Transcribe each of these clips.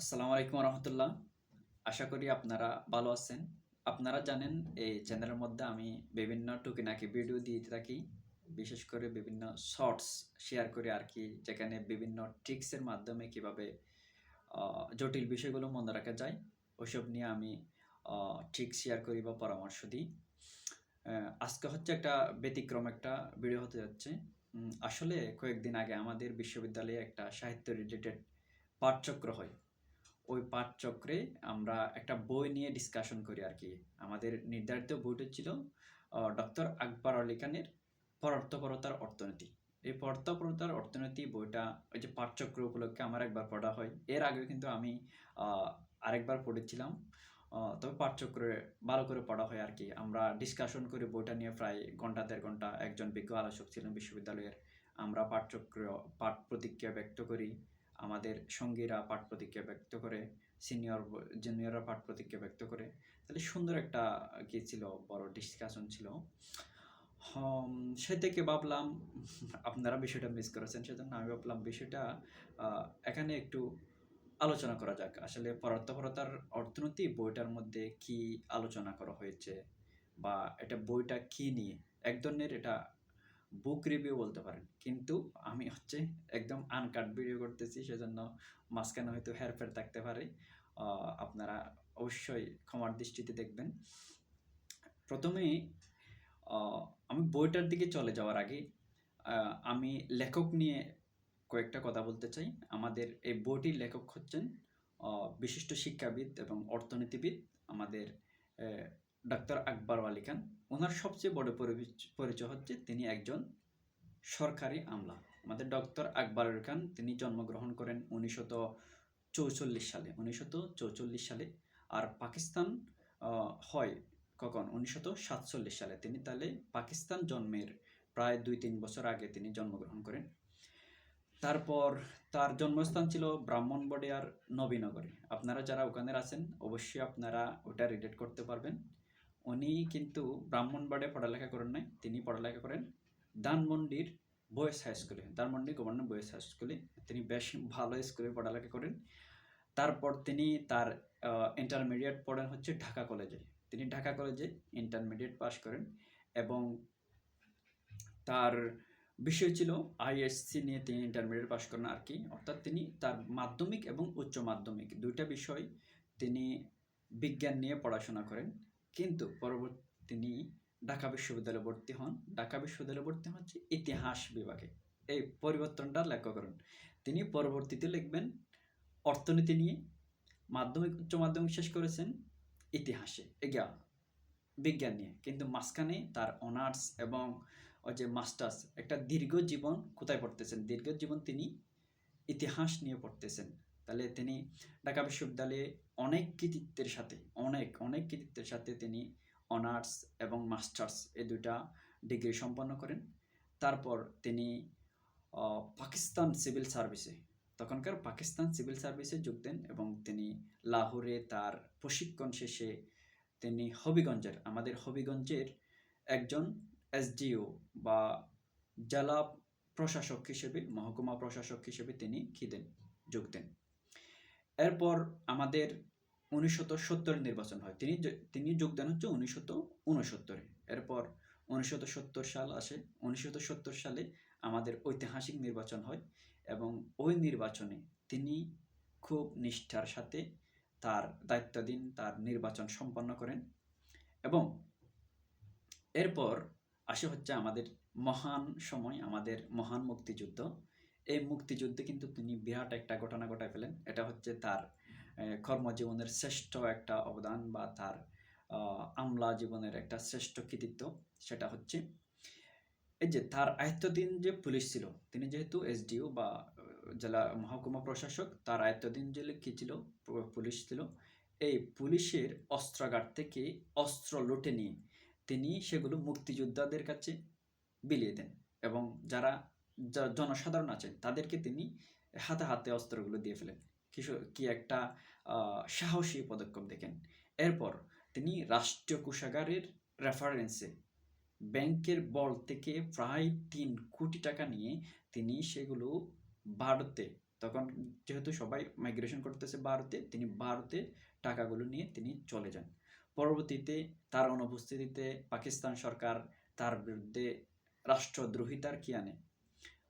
আসসালামু আলাইকুম রহমতুল্লাহ আশা করি আপনারা ভালো আছেন। আপনারা জানেন, এই চ্যানেলের মধ্যে আমি বিভিন্ন টুকিনাকি ভিডিও দিয়ে থাকি। বিশেষ করে বিভিন্ন শর্টস শেয়ার করি আর কি, যেখানে বিভিন্ন ট্রিক্সের মাধ্যমে কীভাবে জটিল বিষয়গুলো মনে রাখা যায়। ওইসব নিয়ে আমি ট্রিক্স শেয়ার করি বা পরামর্শ দিই। আজকে হচ্ছে একটা ব্যতিক্রম একটা ভিডিও হতে যাচ্ছে। আসলে কয়েকদিন আগে আমাদের বিশ্ববিদ্যালয়ে একটা সাহিত্য রিলেটেড পাঠচক্র হয়। ওই পাঠচক্রে আমরা একটা বই নিয়ে ডিসকাশন করি আর কি। আমাদের নির্ধারিত বইটা ছিল ডক্টর আকবর আলী খানের পরার্থপরতার অর্থনীতি। এই পরার্থপরতার অর্থনীতি বইটা ওই যে পাঠচক্র উপলক্ষে আমার একবার পড়া হয়। এর আগে কিন্তু আমি আরেকবার পড়েছিলাম। তবে পাঠচক্রে ভালো করে পড়া হয় আর কি। আমরা ডিসকাশন করি বইটা নিয়ে প্রায় ঘণ্টা দেড় ঘণ্টা। একজন বিজ্ঞ আলোচক ছিলেন বিশ্ববিদ্যালয়ের। আমরা পাঠচক্র পাঠ প্রতিক্রিয়া ব্যক্ত করি। আমাদের সঙ্গীরা পাঠ প্রতিক্রিয়া ব্যক্ত করে সিনিয়র জুনিয়ররা পাঠ প্রতিক্রিয়া ব্যক্ত করে। তাহলে সুন্দর একটা কি ছিল, বড় ডিসকাশন ছিল। সে থেকে ভাবলাম, আপনারা বিষয়টা মিস করেছেন, সেজন্য আমি ভাবলাম বিষয়টা এখানে একটু আলোচনা করা যাক। আসলে পরার্থপরতার অর্থনীতি বইটার মধ্যে কি আলোচনা করা হয়েছে বা এটা বইটা কি নিয়ে, এক ধরনের এটা বুক রিভিউ বলতে পারেন। কিন্তু আমি হচ্ছে একদম আনকাট ভিডিও করতেছি সেজন্য মাঝখানে হয়তো হেরফের থাকতে পারে। আপনারা অবশ্যই ক্ষমার দৃষ্টিতে দেখবেন। প্রথমেই আহ, আমি বইটার দিকে চলে যাওয়ার আগে আমি লেখক নিয়ে কয়েকটা কথা বলতে চাই। আমাদের এই বইটির লেখক হচ্ছেন বিশিষ্ট শিক্ষাবিদ এবং অর্থনীতিবিদ আমাদের ডাক্তার আকবর আলী খান। ওনার সবচেয়ে বড় পরিচয় হচ্ছে তিনি একজন সরকারি আমলা। আমাদের ডক্টর আকবর আলী খান, তিনি জন্মগ্রহণ করেন উনিশশত চৌচল্লিশ সালে, উনিশশত চৌচল্লিশ সালে। আর পাকিস্তান হয় কখন? উনিশশত সাতচল্লিশ সালে। তিনি তাহলে পাকিস্তান জন্মের প্রায় দুই তিন বছর আগে তিনি জন্মগ্রহণ করেন। তারপর তার জন্মস্থান ছিল ব্রাহ্মণবাড়িয়ার নবীনগরে। আপনারা যারা ওখানে আছেন, অবশ্যই আপনারা ওটা রিলেট করতে পারবেন। উনি কিন্তু ব্রাহ্মণবাড়িয়া পড়ালেখা করেন নাই, তিনি পড়ালেখা করেন ধানমন্ডির বয়েজ হাই স্কুলে। ধানমন্ডি গভর্নমেন্ট বয়েজ হাই স্কুলে। তিনি বেশ ভালো স্কুলে পড়ালেখা করেন। তারপর তিনি তার ইন্টারমিডিয়েট পড়েন হচ্ছে ঢাকা কলেজে। তিনি ঢাকা কলেজে ইন্টারমিডিয়েট পাশ করেন এবং তার বিষয় ছিল আইএসসি নিয়ে তিনি ইন্টারমিডিয়েট পাশ করেন আর কি। অর্থাৎ তিনি তার মাধ্যমিক এবং উচ্চ মাধ্যমিক দুইটা বিষয় তিনি বিজ্ঞান নিয়ে পড়াশোনা করেন। কিন্তু পরবর্তী তিনি ঢাকা বিশ্ববিদ্যালয়ে ভর্তি হন। ঢাকা বিশ্ববিদ্যালয়ে ভর্তি হচ্ছে ইতিহাস বিভাগে। এই পরিবর্তনটা লক্ষ্য করুন। তিনি পরবর্তীতে লিখবেন, অর্থনীতি নিয়ে মাধ্যমিক, উচ্চ মাধ্যমিক শেষ করেছেন ইতিহাসে। এগিয়া বিজ্ঞান নিয়ে। কিন্তু মাঝখানে তার অনার্স এবং ওই যে মাস্টার্স একটা দীর্ঘ জীবন কোথায় পড়তেছেন? দীর্ঘ জীবন তিনি ইতিহাস নিয়ে পড়তেছেন। তাহলে তিনি ঢাকা বিশ্ববিদ্যালয়ে অনেক কৃতিত্বের সাথে, অনেক অনেক কৃতিত্বের সাথে তিনি অনার্স এবং মাস্টার্স এই দুটা ডিগ্রি সম্পন্ন করেন। তারপর তিনি পাকিস্তান সিভিল সার্ভিসে, তখনকার পাকিস্তান সিভিল সার্ভিসে যোগ দেন এবং তিনি লাহোরে তার প্রশিক্ষণ শেষে তিনি হবিগঞ্জের, আমাদের হবিগঞ্জের একজন এসডিও বা জেলা প্রশাসক হিসেবে, মহকুমা প্রশাসক হিসেবে তিনি কি দেন যোগ দেন। এরপর আমাদের উনিশশত সত্তরের নির্বাচন হয়। তিনি তিনি যোগদান হচ্ছে উনিশশত উনসত্তরে এরপর উনিশশত সত্তর সাল আসে। উনিশশত সত্তর সালে আমাদের ঐতিহাসিক নির্বাচন হয় এবং ওই নির্বাচনে তিনি খুব নিষ্ঠার সাথে তার দায়িত্বাধীন তার নির্বাচন সম্পন্ন করেন এবং এরপর আসে হচ্ছে আমাদের মহান সময়, আমাদের মহান মুক্তিযুদ্ধ। এই মুক্তিযুদ্ধে কিন্তু তিনি বিরাট একটা ঘটনা ঘটায় ফেলেন। এটা হচ্ছে তার কর্মজীবনের শ্রেষ্ঠ একটা অবদান বা তার আমলা জীবনের একটা শ্রেষ্ঠ কৃতিত্ব। সেটা হচ্ছে এই যে তার আয়ত্তদিন যে পুলিশ ছিল, তিনি যেহেতু এসডিও বা জেলা মহকুমা প্রশাসক, তার আয়ত্তদিন যে কি ছিল পুলিশ ছিল, এই পুলিশের অস্ত্রাগার থেকে অস্ত্র লুটে নিয়ে তিনি সেগুলো মুক্তিযোদ্ধাদের কাছে বিলিয়ে দেন। এবং যারা জনসাধারণ আছেন, তাদেরকে তিনি হাতে হাতে অস্ত্রগুলো দিয়ে ফেলেন। কিশোর কি একটা সাহসী পদক্ষেপ দেখেন। এরপর তিনি রাষ্ট্রীয় কোষাগারের রেফারেন্সে ব্যাংকের বল থেকে প্রায় তিন কোটি টাকা নিয়ে তিনি সেগুলো ভারতে, তখন যেহেতু সবাই মাইগ্রেশন করতেছে ভারতে, তিনি ভারতে টাকাগুলো নিয়ে তিনি চলে যান। পরবর্তীতে তার অনুপস্থিতিতে পাকিস্তান সরকার তার বিরুদ্ধে রাষ্ট্রদ্রোহিতার কি আনে?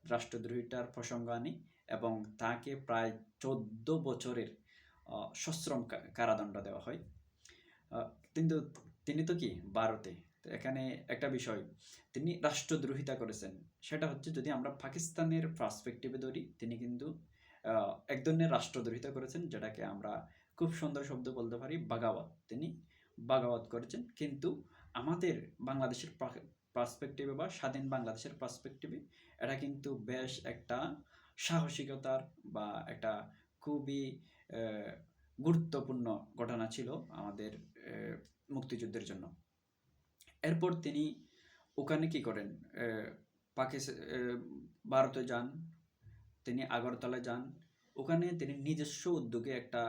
রাষ্ট্রদ্রোহিতার প্রসঙ্গ আনে এবং তাকে প্রায় চোদ্দ বছরের সশ্রম কারাদণ্ড দেওয়া হয়। কিন্তু তিনি তো কি ভারতে? এখানে একটা বিষয়, তিনি রাষ্ট্রদ্রোহিতা করেছেন। সেটা হচ্ছে যদি আমরা পাকিস্তানের পার্সপেক্টিভে ধরি, তিনি কিন্তু এক ধরনের রাষ্ট্রদ্রোহিতা করেছেন, যেটাকে আমরা খুব সুন্দর শব্দ বলতে পারি বাগাওয়াত। তিনি বাগাওয়াত করেছেন। কিন্তু আমাদের বাংলাদেশের পার্সপেক্টিভে বা স্বাধীন বাংলাদেশের পার্সপেক্টিভে এটা কিন্তু বেশ একটা সাহসিকতার বা একটা খুবই গুরুত্বপূর্ণ ঘটনা ছিল আমাদের মুক্তিযুদ্ধের জন্য। এরপর তিনি ওখানে কি করেন? পাকিস্তান ভারতে যান, তিনি আগরতলা যান। ওখানে তিনি নিজস্ব উদ্যোগে একটা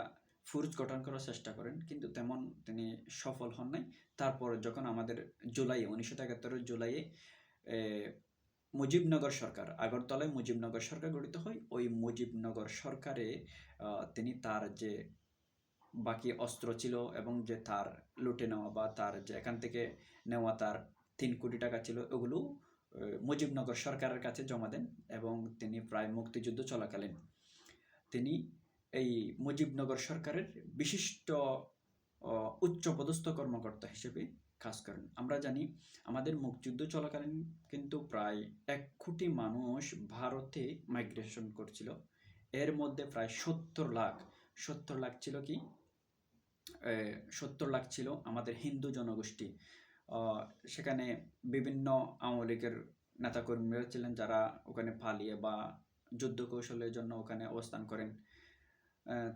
ফোর্স গঠন করার চেষ্টা করেন, কিন্তু তেমন তিনি সফল হন নাই। তারপর যখন আমাদের জুলাইয়ে, উনিশশো একাত্তরের জুলাইয়ে মুজিবনগর সরকার, আগরতলায় মুজিবনগর সরকার গঠিত হয়, ওই মুজিবনগর সরকারে তিনি তার যে বাকি অস্ত্র ছিল এবং যে তার লুটে নেওয়া বা তার যে এখান থেকে নেওয়া তার তিন কোটি টাকা ছিল, ওগুলো মুজিবনগর সরকারের কাছে জমা দেন এবং তিনি প্রায় মুক্তিযুদ্ধ চলাকালীন। তিনি এই মুজিবনগর সরকারের বিশিষ্ট উচ্চপদস্থ কর্মকর্তা হিসেবে কাজ করেন। আমরা জানি, আমাদের মুক্তিযুদ্ধ চলাকালীন কিন্তু প্রায় এক কোটি মানুষ ভারতে মাইগ্রেশন করছিল। এর মধ্যে প্রায় সত্তর লাখ সত্তর লাখ ছিল কি? সত্তর লাখ ছিল আমাদের হিন্দু জনগোষ্ঠী। সেখানে বিভিন্ন আওয়ামী লীগের নেতাকর্মীরা ছিলেন যারা ওখানে পালিয়ে বা যুদ্ধ কৌশলের জন্য ওখানে অবস্থান করেন।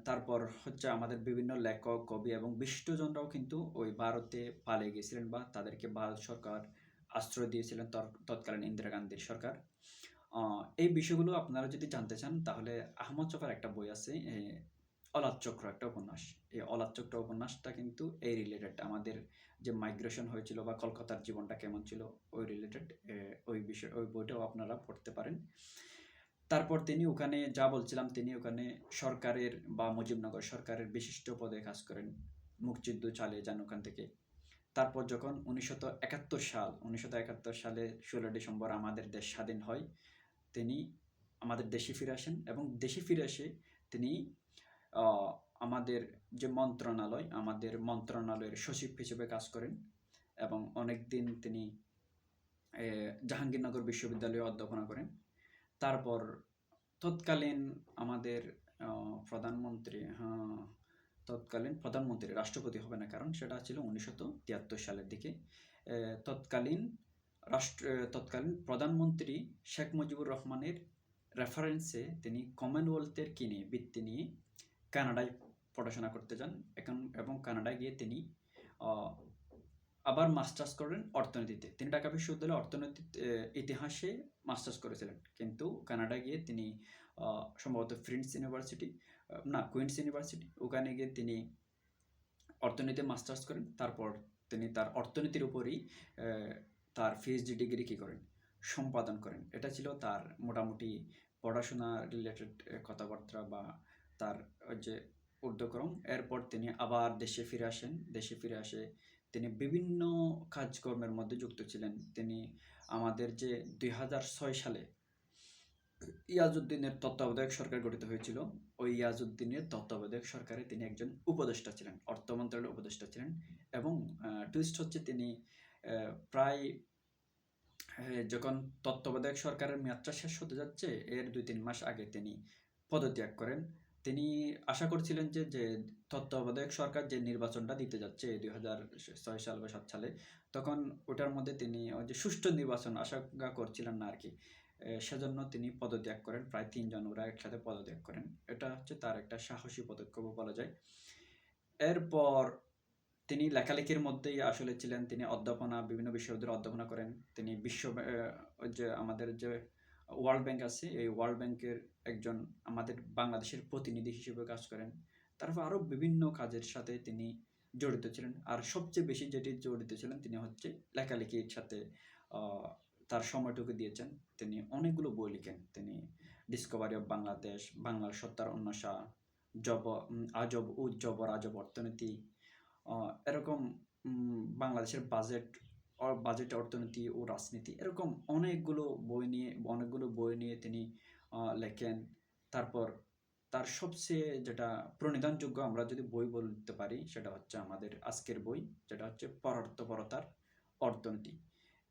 তারপর হচ্ছে আমাদের বিভিন্ন লেখক, কবি এবং বিশিষ্টজনরাও কিন্তু ওই ভারতে পালিয়ে গিয়েছিলেন বা তাদেরকে ভারত সরকার আশ্রয় দিয়েছিলেন তৎ- তৎকালীন ইন্দিরা গান্ধীর সরকার। এই বিষয়গুলো আপনারা যদি জানতে চান, তাহলে আহমদ চোপার একটা বই আছে অলাদ চক্র একটা উপন্যাস। এই অলাদ চক্র উপন্যাসটা কিন্তু এই রিলেটেড আমাদের যে মাইগ্রেশন হয়েছিল বা কলকাতার জীবনটা কেমন ছিল, ওই রিলেটেড ওই বিষয়, ওই বইটাও আপনারা পড়তে পারেন। তারপর তিনি ওখানে যা বলছিলাম, তিনি ওখানে সরকারের বা মুজিবনগর সরকারের বিশিষ্ট পদে কাজ করেন, মুক্তিযুদ্ধ চালিয়ে যান ওখান থেকে। তারপর যখন উনিশশো একাত্তর সাল, উনিশশো একাত্তর সালে ষোলো ডিসেম্বর আমাদের দেশ স্বাধীন হয়, তিনি আমাদের দেশে ফিরে আসেন এবং দেশে ফিরে এসে তিনি আমাদের যে মন্ত্রণালয়, আমাদের মন্ত্রণালয়ের সচিব হিসেবে কাজ করেন এবং অনেক দিন তিনি জাহাঙ্গীরনগর বিশ্ববিদ্যালয়ে অধ্যাপনা করেন। তারপর তৎকালীন আমাদের প্রধানমন্ত্রী হ্যাঁ তৎকালীন প্রধানমন্ত্রী, রাষ্ট্রপতি হবে না কারণ সেটা ছিল উনিশশো তিয়াত্তর সালের দিকে। তৎকালীন রাষ্ট্র তৎকালীন প্রধানমন্ত্রী শেখ মুজিবুর রহমানের রেফারেন্সে তিনি কমনওয়েলথের কিনে বৃত্তি নিয়ে কানাডায় পড়াশোনা করতে যান। এখন, এবং কানাডায় গিয়ে তিনি আবার মাস্টার্স করেন অর্থনীতিতে। তিনি ঢাকা বিশ্ববিদ্যালয়ে অর্থনীতি ইতিহাসে মাস্টার্স করেছিলেন। কিন্তু কানাডা গিয়ে তিনি সম্ভবত ফ্রিন্স ইউনিভার্সিটি না, কুইন্স ইউনিভার্সিটি, ওখানে গিয়ে তিনি অর্থনীতিতে মাস্টার্স করেন। তারপর তিনি তার অর্থনীতির উপরই তার পিএইচডি ডিগ্রি কী করেন? সম্পাদন করেন। এটা ছিল তার মোটামুটি পড়াশোনা রিলেটেড কথাবার্তা বা তার যে ঊর্ধ্বক্রম। এরপর তিনি আবার দেশে ফিরে আসেন। দেশে ফিরে আসে তিনি বিভিন্ন কাজকর্মের মধ্যে যুক্ত ছিলেন। তিনি আমাদের যে দুই হাজার ছয় সালে ইয়াজউদ্দিনের তত্ত্বাবধায়ক সরকার গঠিত হয়েছিল, ওই ইয়াজউদ্দিনের তত্ত্বাবধায়ক সরকারে তিনি একজন উপদেষ্টা ছিলেন, অর্থ মন্ত্রণালয়ের উপদেষ্টা ছিলেন এবং টুইস্ট হচ্ছে তিনি প্রায় যখন তত্ত্বাবধায়ক সরকারের মেয়াদটা শেষ হতে যাচ্ছে, এর দুই তিন মাস আগে তিনি পদত্যাগ করেন। তিনি আশা করছিলেন যে যে তত্ত্বাবধায়ক সরকার যে নির্বাচনটা দিতে যাচ্ছে দুই হাজার ছয় সাল বা সাত সালে, তখন ওটার মধ্যে তিনি ওই যে সুষ্ঠু নির্বাচন আশঙ্কা করছিলেন না আর কি সেজন্য তিনি পদত্যাগ করেন, প্রায় তিনজন ওরা একসাথে পদত্যাগ করেন। এটা হচ্ছে তার একটা সাহসী পদক্ষেপও বলা যায়। এরপর তিনি লেখালেখির মধ্যেই আসলে ছিলেন, তিনি অধ্যাপনা, বিভিন্ন বিশ্ববিদ্যালয়ে অধ্যাপনা করেন। তিনি বিশ্ব যে আমাদের যে ওয়ার্ল্ড ব্যাংক আছে, এই ওয়ার্ল্ড ব্যাংকের একজন আমাদের বাংলাদেশের প্রতিনিধি হিসেবে কাজ করেন। তারপর আরও বিভিন্ন কাজের সাথে তিনি জড়িত ছিলেন। আর সবচেয়ে বেশি যেটি জড়িত ছিলেন, তিনি হচ্ছে লেখালেখির সাথে তার সময়টুকু দিয়েছেন। তিনি অনেকগুলো বই লিখেন। তিনি ডিসকভারি অফ বাংলাদেশ বাংলার সত্তার অন্বেষা, জব আজব ও জবর আজব অর্থনীতি এরকম বাংলাদেশের বাজেট বাজেট অর্থনীতি ও রাজনীতি, এরকম অনেকগুলো বই নিয়ে, অনেকগুলো বই নিয়ে তিনি লেখেন। তারপর তার সবচেয়ে যেটা প্রণিধানযোগ্য আমরা যদি বই বলতে পারি, সেটা হচ্ছে আমাদের আজকের বই, যেটা হচ্ছে পরার্থপরতার অর্থনীতি।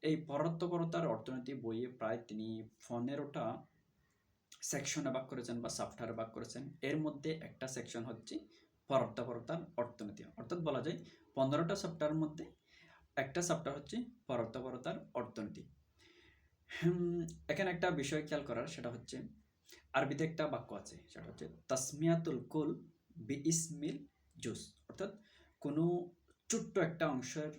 এই পরার্থপরতার অর্থনীতি বইয়ে প্রায় তিনি পনেরোটা সেকশনে ভাগ করেছেন বা সাফটারে ভাগ করেছেন। এর মধ্যে একটা সেকশন হচ্ছে পরার্থপরতার অর্থনীতি। অর্থাৎ বলা যায় পনেরোটা চ্যাপ্টারের মধ্যে একটা চ্যাপ্টার হচ্ছে পরার্থপরতার অর্থনীতি। এখানে একটা বিষয় খেয়াল করার, সেটা হচ্ছে আরবিতে একটা বাক্য আছে, সেটা হচ্ছে তাসমিয়াতুল কুল বি ইসমিল জুস। অর্থাৎ কোনো ছোট্ট একটা অংশের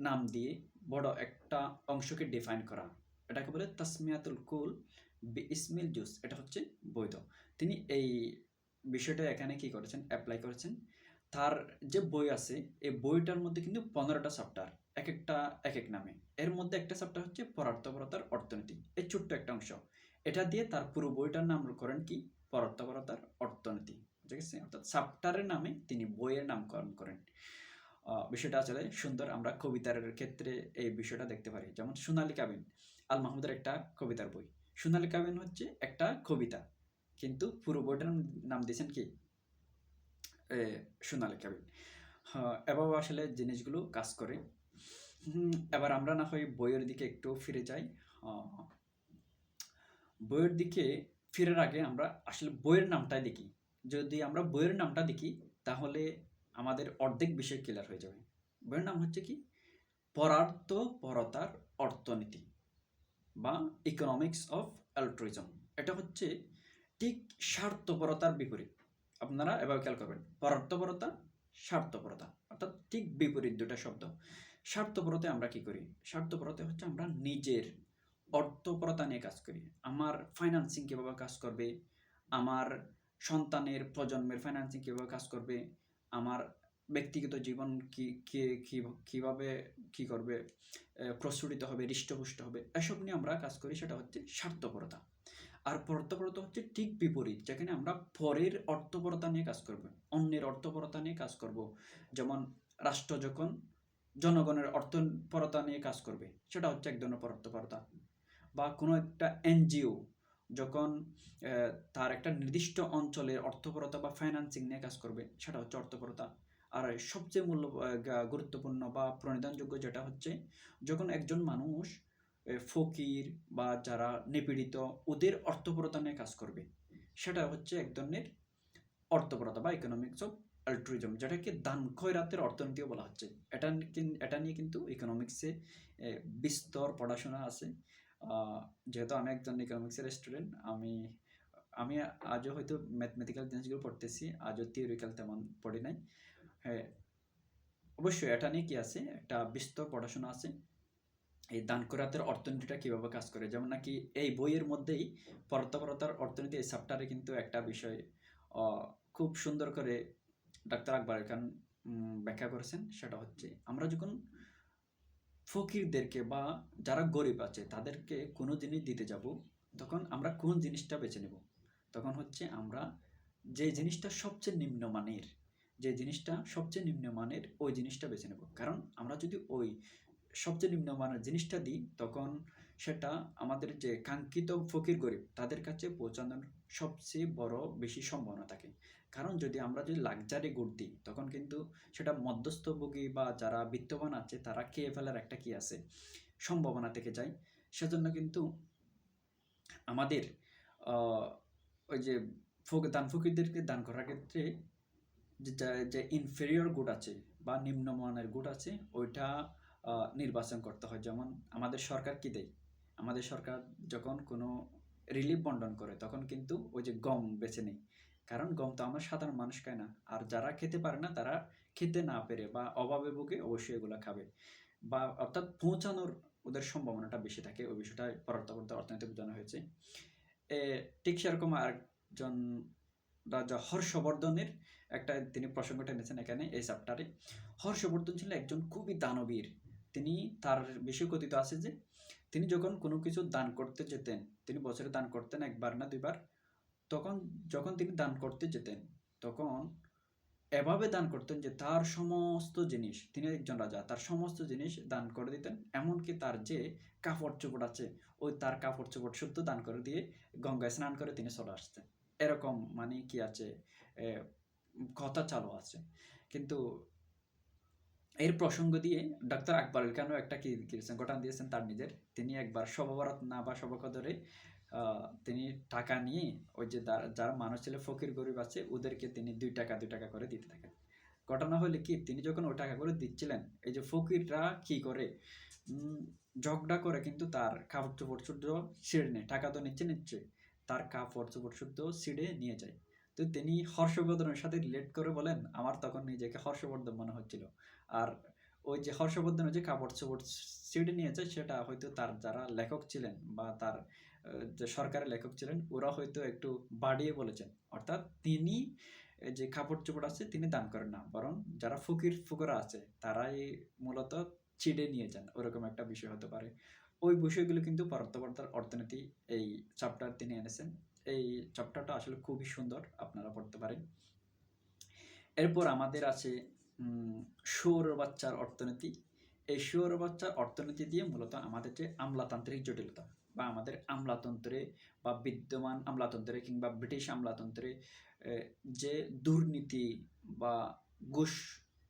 নাম দিয়ে বড় একটা অংশকে ডিফাইন করা। এটাকে বলে তাসমিয়াতুল কুল বি ইসমিল জুস। এটা হচ্ছে বৈধ। তিনি এই বিষয়টা এখানে কি করেছেন? অ্যাপ্লাই করেছেন। তার যে বই আছে, এই বইটার মধ্যে কিন্তু পনেরোটা চ্যাপ্টার এক একটা এক এক নামে। এর মধ্যে একটা চ্যাপ্টার হচ্ছে পরার্থপরতার অর্থনীতি। এই ছোট্ট একটা অংশ। এটা দিয়ে তার পুরো বইটার নাম করেন কি? পরার্থপরতার অর্থনীতি। ঠিক আছে? অর্থাৎ চ্যাপ্টারের নামে তিনি বইয়ের নামকরণ করেন। বিষয়টা আসলে সুন্দর। আমরা কবিতার ক্ষেত্রে এই বিষয়টা দেখতে পারি। যেমন সোনালী কাবিন, আল মাহমুদের একটা কবিতার বই। সোনালী কাবিন হচ্ছে একটা কবিতা। কিন্তু পুরো বইটার নাম- দিয়েছেন কি? সোনালী কাবিন। এভাবে আসলে জিনিসগুলো কাজ করে। এবার আমরা না হয় বইয়ের দিকে একটু ফিরে যাই। বইয়ের দিকে ফিরার আগে আমরা আসলে বইয়ের নামটাই দেখি। যদি আমরা বইয়ের নামটা দেখি, তাহলে আমাদের অর্ধেক বিষয় ক্লিয়ার হয়ে যাবে। বইয়ের নাম হচ্ছে কি? পরার্থ পরতার অর্থনীতি বা ইকোনমিক্স অফ অ্যালট্রিজম এটা হচ্ছে ঠিক স্বার্থপরতার বিপরীত। আপনারা এভাবে খেয়াল করবেন। পরার্থপরতা, স্বার্থপরতা। অর্থাৎ ঠিক বিপরীত দুটা শব্দ। স্বার্থপরতে আমরা কি করি? স্বার্থপরতে হচ্ছে আমরা নিজের অর্থপরতা নিয়ে কাজ করি। আমার ফাইন্যান্সিং কীভাবে কাজ করবে? আমার সন্তানের প্রজন্মের ফাইন্যান্সিং কীভাবে কাজ করবে? আমার ব্যক্তিগত জীবন কি, কি- কীভাবে কি করবে? প্রস্ফুটিত হবে, হৃষ্টপুষ্ট হবে, এসব নিয়ে আমরা কাজ করি, সেটা হচ্ছে স্বার্থপরতা। আর পরত্বপরতা হচ্ছে ঠিক বিপরীত, যেখানে আমরা পরের অর্থপরতা নিয়ে কাজ করব, অন্যের অর্থপরতা নিয়ে কাজ করব। যেমন রাষ্ট্র যখন জনগণের অর্থপরতা নিয়ে কাজ করবে, সেটা হচ্ছে এক ধরনের পরত্বপরতা বা কোনো একটা এনজিও যখন তার একটা নির্দিষ্ট অঞ্চলের অর্থপরতা বা ফাইন্যান্সিং নিয়ে কাজ করবে, সেটা হচ্ছে অর্থপরতা। আর সবচেয়ে মূল্য গুরুত্বপূর্ণ বা প্রণিধানযোগ্য যেটা হচ্ছে, যখন একজন মানুষ ফকির বা যারা নিপীড়িত, ওদের অর্থপরতা নিয়ে কাজ করবে, সেটা হচ্ছে এক ধরনের অর্থপরতা বা ইকোনমিক্স অফ অ্যালট্রিজম যেটাকে দান খয়রাতের অর্থনীতিও বলা হচ্ছে। এটা এটা নিয়ে কিন্তু ইকোনমিক্সে বিস্তর পড়াশোনা আছে। যেহেতু আমি একজন ইকোনমিক্সের স্টুডেন্ট আমি আমি আজও হয়তো ম্যাথমেটিক্যাল জিনিসগুলো পড়তেছি, আজও থিওরিক্যাল তেমন পড়ি নাই। হ্যাঁ অবশ্যই এটা নিয়ে কি আছে, একটা বিস্তর পড়াশোনা আছে। এই দান করাতের অর্থনীতিটা কীভাবে কাজ করে? যেমন নাকি এই বইয়ের মধ্যেই পরতাপরতার অর্থনীতি, এই চ্যাপ্টারে কিন্তু একটা বিষয় খুব সুন্দর করে ডাক্তার আকবর খান ব্যাখ্যা করেছেন, সেটা হচ্ছে আমরা যখন ফকিরদেরকে বা যারা গরিব আছে, তাদেরকে কোনো জিনিস দিতে যাব, তখন আমরা কোন জিনিসটা বেছে নেব? তখন হচ্ছে আমরা যে জিনিসটা সবচেয়ে নিম্নমানের যে জিনিসটা সবচেয়ে নিম্নমানের ওই জিনিসটা বেছে নেব। কারণ আমরা যদি ওই সবচেয়ে নিম্নমানের জিনিসটা দিই, তখন সেটা আমাদের যে কাঙ্ক্ষিত ফকির গরিব, তাদের কাছে পৌঁছানোর সবচেয়ে বড় বেশি সম্ভাবনা থাকে। কারণ যদি আমরা যদি লাক্সারি গুড দিই, তখন কিন্তু সেটা মধ্যস্থভোগী বা যারা বিত্তবান আছে, তারা খেয়ে ফেলার একটা কি আছে? সম্ভাবনা থেকে যায়। সেজন্য কিন্তু আমাদের ওই যে দান ফকিরদেরকে দান করার ক্ষেত্রে যে ইনফেরিয়র গুড আছে বা নিম্নমানের গুড আছে, ওইটা নির্বাচন করতে হয়। যেমন আমাদের সরকার কি দেয়? আমাদের সরকার যখন কোনো রিলিফ বন্টন করে, তখন কিন্তু ওই যে গম বেছে নেই কারণ গম তো আমরা সাধারণ মানুষ খায় না। আর যারা খেতে পারে না, তারা খেতে না পেরে বা অভাবে ভুগে অবশ্যই এগুলো খাবে। বা অর্থাৎ পৌঁছানোর ওদের সম্ভাবনাটা বেশি থাকে, ওই বিষয়টা পরার্থপরতা অর্থনীতি বোঝানো হয়েছে। ঠিক সেরকম আরেকজন রাজা হর্ষবর্ধনের একটা তিনি প্রসঙ্গটা এনেছেন এখানে, এই চ্যাপ্টারে হর্ষবর্ধন ছিলেন একজন খুবই দানবীর। তিনি তার বিষয়ে কথিত আছে যে, তিনি যখন কোনো কিছু দান করতে যেতেন, তিনি বছরে দান করতেন একবার না দুইবার তখন যখন তিনি দান করতে যেতেন, তখন এভাবে দান করতেন যে তার সমস্ত জিনিস, তিনি একজন রাজা, তার সমস্ত জিনিস দান করে দিতেন। এমনকি তার যে কাপড় চোপড় আছে, ওই তার কাপড় চোপড় শুদ্ধ দান করে দিয়ে গঙ্গায় স্নান করে তিনি চলে আসতেন। এরকম মানে কি আছে কথা চালু আছে। কিন্তু এর প্রসঙ্গ দিয়ে ডাক্তার আকবর খানও একটা কি ঘটনা দিয়েছেন তার নিজের। তিনি একবার সভাবরাত না বা সভাকদরে তিনি টাকা নিয়ে ওই যে যারা- মানুষ ছিল, ফকির, গরিব আছে, ওদেরকে তিনি দুই টাকা দুই টাকা করে দিতে থাকেন। ঘটনা হলে কি, তিনি যখন ওই টাকা করে দিচ্ছিলেন, এই যে ফকিররা কি করে? ঝগড়া করে কিন্তু তার কাপড় চোপড় শুদ্ধ ছিঁড়ে নেয়, টাকা তো নিচ্ছে নিচ্ছে। তার কাপড় চোপড় শুদ্ধ ছিঁড়ে নিয়ে যায়। তো তিনি হর্ষবর্ধনের সাথে রিলেট করে বলেন, আমার তখন নিজেকে হর্ষবর্ধন মনে হচ্ছিল। আর ওই যে হর্ষবর্ধনের যে কাপড় চোপড় ছিঁড়ে নিয়েছে সেটা হয়তো তার যারা লেখক ছিলেন বা তার যে সরকারের লেখক ছিলেন, ওরা হয়তো একটু বাড়িয়ে বলেছেন। অর্থাৎ তিনি যে কাপড় চোপড় আছে, তিনি দান করেন না। বরং যারা ফকির, ফুকরা আছে, তারাই মূলত ছিঁড়ে নিয়ে যান। ওরকম একটা বিষয় হতে পারে। ওই বিষয়গুলো কিন্তু পরোক্ষবর্তার অর্থনীতি এই চ্যাপ্টার তিনি এনেছেন। এই চ্যাপ্টারটা আসলে খুবই সুন্দর, আপনারা পড়তে পারেন। এরপর আমাদের আছে শুয়োর বাচ্চার অর্থনীতি। এই শুয়োর বাচ্চার অর্থনীতি দিয়ে মূলত আমাদের যে আমলাতান্ত্রিক জটিলতা বা আমাদের আমলাতন্ত্রে বা বিদ্যমান আমলাতন্ত্রে কিংবা ব্রিটিশ আমলাতন্ত্রে যে দুর্নীতি বা ঘুষ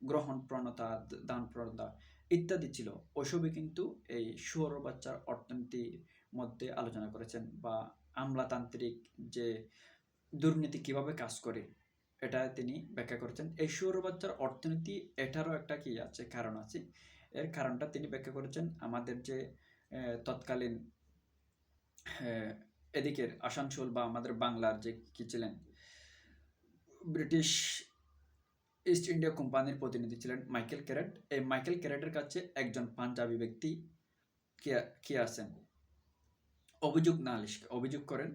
গ্রহণ প্রণতা, দান প্রণতা ইত্যাদি ছিল, ওসবই কিন্তু এই শুয়োর বাচ্চার অর্থনীতির মধ্যে আলোচনা করেছেন বা আমলাতান্ত্রিক যে দুর্নীতি কীভাবে কাজ করে, এটা তিনি ব্যাখ্যা করেছেন। এই শুয়োর বাচ্চার অর্থনীতি এটারও একটা কি আছে, কারণ আছে? এর কারণটা তিনি ব্যাখ্যা করেছেন আমাদের যে তৎকালীন এদিকের আসানসোল বা আমাদের বাংলার যে কি ছিলেন, ব্রিটিশ ইস্ট ইন্ডিয়া কোম্পানির প্রতিনিধি ছিলেন মাইকেল ক্যারেট। এই মাইকেল ক্যারেটের কাছে একজন পাঞ্জাবি ব্যক্তি কি আছেন? অভিযোগ নালিশ অভিযোগ করেন।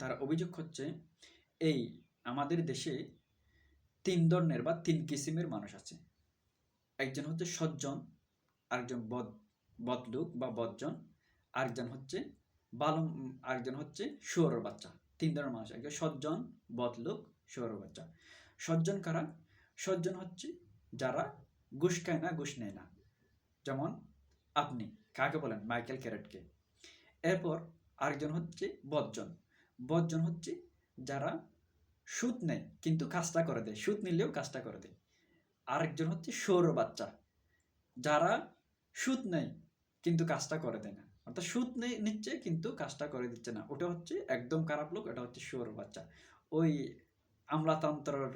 তার অভিযোগ হচ্ছে, এই আমাদের দেশে তিন ধরনের বা তিন কিসিমের মানুষ আছে। একজন হচ্ছে সজ্জন আরেকজন বদ, বদলুক বা বদজন, আরেকজন হচ্ছে বালু আরেকজন হচ্ছে শুয়োরের বাচ্চা। তিন ধরনের মানুষ একজন সজ্জন, বদলুক, শুয়োরের বাচ্চা। সজ্জন কারা? সজ্জন হচ্ছে যারা ঘুষ খায় না, ঘুষ নেয় না। যেমন আপনি, কাকে বলেন? মাইকেল ক্যারেটকে। এরপর আরেকজন হচ্ছে বদজন। বদজন হচ্ছে যারা সুদ নেয়, কিন্তু কাজটা করে দেয়। সুদ নিলেও কাজটা করে দেয়। আরেকজন হচ্ছে সৌর বাচ্চা। যারা সুদ নেয় কিন্তু কাজটা করে দেয় না। অর্থাৎ সুদ নেই, নিচ্ছে, কিন্তু কাজটা করে দিচ্ছে না। ওটা হচ্ছে একদম খারাপ লোক, এটা হচ্ছে সৌর বাচ্চা। ওই আমলাতন্ত্রর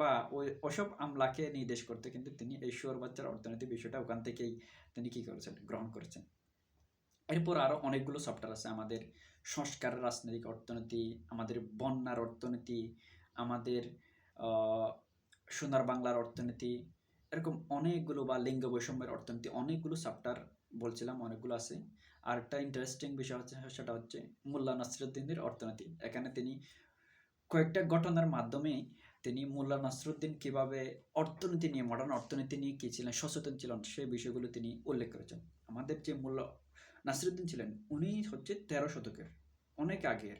বা ওই ওসব আমলাকে নির্দেশ করতে কিন্তু তিনি এই সৌর বাচ্চার অর্থনীতি বিষয়টা ওখান থেকেই তিনি কি করেছেন, গ্রহণ করেছেন। এরপর আরও অনেকগুলো সফটওয়্যার আছে আমাদের সংস্কার রাজনৈতিক অর্থনীতি, আমাদের বন্যার অর্থনীতি, আমাদের সোনার বাংলার অর্থনীতি এরকম অনেকগুলো বা লিঙ্গ বৈষম্যের অর্থনীতি, অনেকগুলো চ্যাপ্টার বলছিলাম, অনেকগুলো আছে। আর একটা ইন্টারেস্টিং বিষয় হচ্ছে, সেটা হচ্ছে মোল্লা নাসরুদ্দিনের অর্থনীতি। এখানে তিনি কয়েকটা ঘটনার মাধ্যমে তিনি মোল্লা নাসরুদ্দিন কীভাবে অর্থনীতি নিয়ে মডার্ন অর্থনীতি নিয়ে কী ছিলেন, সচেতন ছিলেন সেই বিষয়গুলো তিনি উল্লেখ করেছেন। আমাদের যে মোল্লা নাসিরুদ্দিন ছিলেন, উনি হচ্ছে তেরো শতকের, অনেক আগের।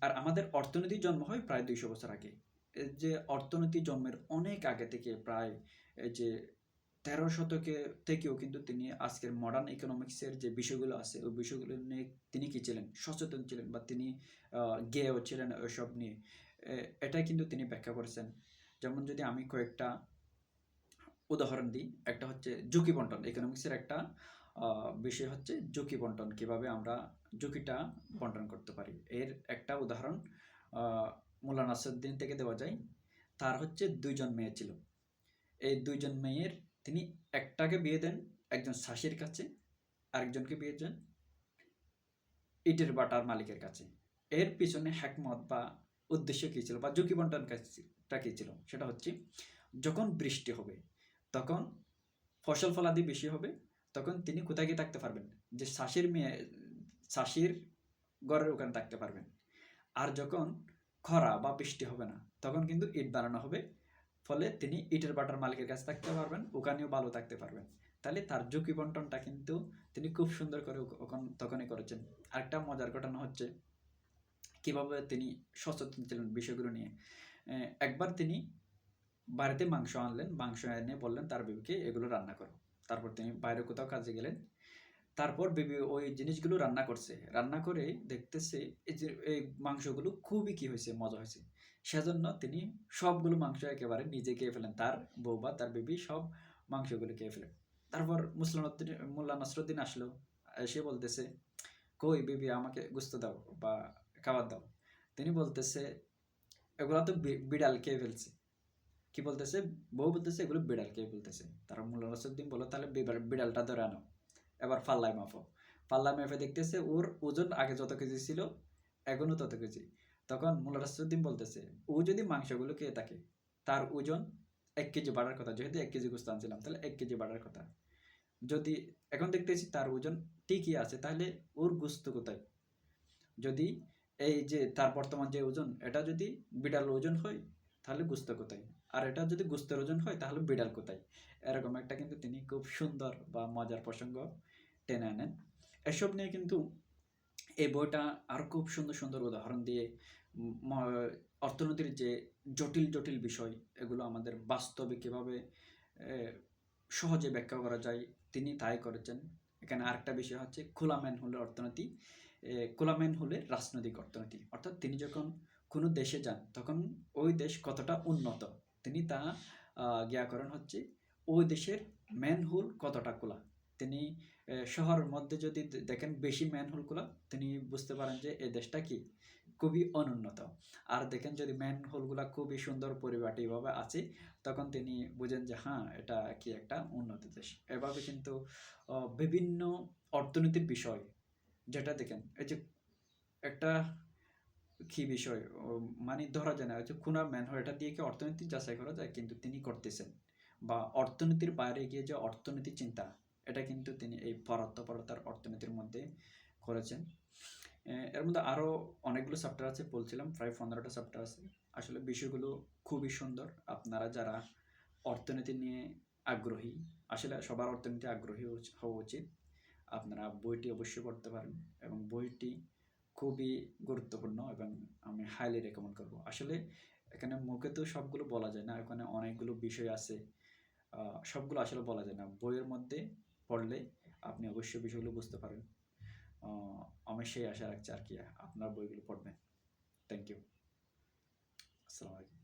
আর আমাদের অর্থনীতি জন্ম হয় প্রায় দুইশো বছর আগে। যে অর্থনীতি জন্মের অনেক আগে থেকে প্রায় এই যে তেরো শতকে থেকেও কিন্তু তিনি আজকের মডার্ন ইকোনমিক্সের যে বিষয়গুলো আছে, ওই বিষয়গুলো নিয়ে তিনি কি ছিলেন? সচেতন ছিলেন বা তিনি জ্ঞেয় ছিলেন ওইসব নিয়ে। এটাই কিন্তু তিনি ব্যাখ্যা করেছেন। যেমন যদি আমি কয়েকটা উদাহরণ দিই, একটা হচ্ছে ঝুঁকি বন্টন ইকোনমিক্সের একটা বিষয় হচ্ছে ঝুঁকি বন্টন কীভাবে আমরা ঝুঁকিটা বন্টন করতে পারি। এর একটা উদাহরণ মোল্লা নাসরুদ্দিন থেকে দেওয়া যায়। তার হচ্ছে দুইজন মেয়ে ছিল। এই দুইজন মেয়ের তিনি একটাকে বিয়ে দেন, একজন শাসির কাছে, আরেকজনকে বিয়ে দেন, ইটের বাটার মালিকের কাছে। এর পিছনে হ্যাকমত বা উদ্দেশ্য কী ছিল বা ঝুঁকি বন্টনটা কী ছিল? সেটা হচ্ছে, যখন বৃষ্টি হবে, তখন ফসল ফলাদি বেশি হবে, তখন তিনি কোথায় গিয়ে থাকতে পারবেন? যে শাসির মেয়ে, শাসির ঘরের ওখানে থাকতে পারবেন। আর যখন খরা বা বৃষ্টি হবে না, তখন কিন্তু ইট বানানো হবে। ফলে তিনি ইটের বাটার মালিকের কাছে থাকতে পারবেন, ওখানেও ভালো থাকতে পারবেন। তাহলে তার ঝুঁকি বন্টনটা কিন্তু তিনি খুব সুন্দর করে তখনই করেছেন। আরেকটা মজার ঘটনা হচ্ছে, কীভাবে তিনি সচেতন ছিলেন বিষয়গুলো নিয়ে। একবার তিনি বাড়িতে মাংস আনলেন, মাংস এনে বললেন, তার বিবিকে এগুলো রান্না করো। তারপর তিনি বাইরে কোথাও কাজে গেলেন। তারপর বেবি ওই জিনিসগুলো রান্না করছে। রান্না করে দেখতেছে এই যে, এই মাংসগুলো খুবই কি হয়েছে, মজা হয়েছে। সেজন্য তিনি সবগুলো মাংস একেবারে নিজে খেয়ে ফেলেন। তার বউ বা তার বেবি সব মাংসগুলো খেয়ে ফেলেন। তারপর মুসলানুদ্দিন মোল্লা নসরুদ্দিন আসলো। সে বলতেছে, কই বেবি, আমাকে গুস্ত দাও বা খাবার দাও। তিনি বলতেছে, এগুলো তো বিড়াল খেয়ে ফেলছে। কি বলতেছে? বউ বলতেছে, এগুলো বিড়াল খেয়ে ফেলতেছে। তারা মোল্লা নসরুদ্দিন বলো তাহলে বিড়ালটা ধরে আনো। এবার পাল্লায় মাপো পাল্লায় মেপে দেখতেছে ওর ওজন আগে যত কেজি ছিল এখনও তত কেজি। তখন মোল্লা বলতেছে, ও যদি মাংসগুলো খেয়ে থাকে, তার ওজন এক কেজি বাড়ার কথা। যেহেতু এক কেজি গোস্ত আনছিলাম, তাহলে এক কেজি বাড়ার কথা। যদি এখন দেখতেছি তার ওজন ঠিকই আছে, তাহলে ওর গোস্ত কোথায়? যদি এই যে তার বর্তমান যে ওজন, এটা যদি বিড়াল ওজন হয়, তাহলে গুস্ত কোথায়? আর এটা যদি গুস্তের ওজন হয়, তাহলে বিড়াল কোথায়? এরকম একটা কিন্তু তিনি খুব সুন্দর বা মজার প্রসঙ্গ টেনে আনেন। এসব নিয়ে কিন্তু এই বইটা আরও খুব সুন্দর সুন্দর উদাহরণ দিয়ে অর্থনীতির যে জটিল জটিল বিষয় এগুলো আমাদের বাস্তবে কীভাবে সহজে ব্যাখ্যা করা যায় তিনি তাই করেছেন। এখানে আরেকটা বিষয় হচ্ছে খোলা ম্যান হলে অর্থনীতি এ, খোলা ম্যান হলে রাজনৈতিক অর্থনীতি। অর্থাৎ তিনি যখন কোনো দেশে যান তখন ওই দেশ কতটা উন্নত? তিনি তা আহ, জ্ঞা করেন হচ্ছে ওই দেশের ম্যানহোল কতটা খোলা? তিনি শহরের মধ্যে যদি দেখেন বেশি ম্যানহোল খোলা তিনি বুঝতে পারেন যে এই দেশটা কি? খুবই অনুন্নত। আর দেখেন যদি ম্যানহোলগুলা খুবই সুন্দর পরিপাটিভাবে আছে, তখন তিনি বুঝেন যে হ্যাঁ এটা কি একটা উন্নত দেশ। এভাবে কিন্তু বিভিন্ন অর্থনীতির বিষয়, যেটা দেখেন, এই যে একটা কি বিষয় মানে ধরা যায় না হচ্ছে খুনা ম্যান এটা দিয়ে কি অর্থনীতি যাচাই করা যায়? কিন্তু তিনি করতেছেন। বা অর্থনীতির বাইরে গিয়ে যে অর্থনীতি চিন্তা এটা কিন্তু তিনি এই পরাত্মপরতার অর্থনীতির মধ্যে করেছেন। এর মধ্যে আরও অনেকগুলো চ্যাপ্টার আছে, বলছিলাম, প্রায় পনেরোটা চ্যাপ্টার আছে। আসলে বিষয়গুলো খুবই সুন্দর। আপনারা যারা অর্থনীতি নিয়ে আগ্রহী, আসলে সবার অর্থনীতি আগ্রহী হওয়া উচিত। আপনারা বইটি অবশ্যই পড়তে পারেন এবং বইটি খুবই গুরুত্বপূর্ণ এবং আমি হাইলি রেকমেন্ড করব। আসলে এখানে মুখে তো সবগুলো বলা যায় না, এখানে অনেকগুলো বিষয় আছে। সবগুলো আসলে বলা যায় না। বইয়ের মধ্যে পড়লে আপনি অবশ্যই বিষয়গুলো বুঝতে পারেন। আমি সেই আশা রাখছি আর কি, আপনার বইগুলো পড়বেন। থ্যাংক ইউ আসসালামু আলাইকুম।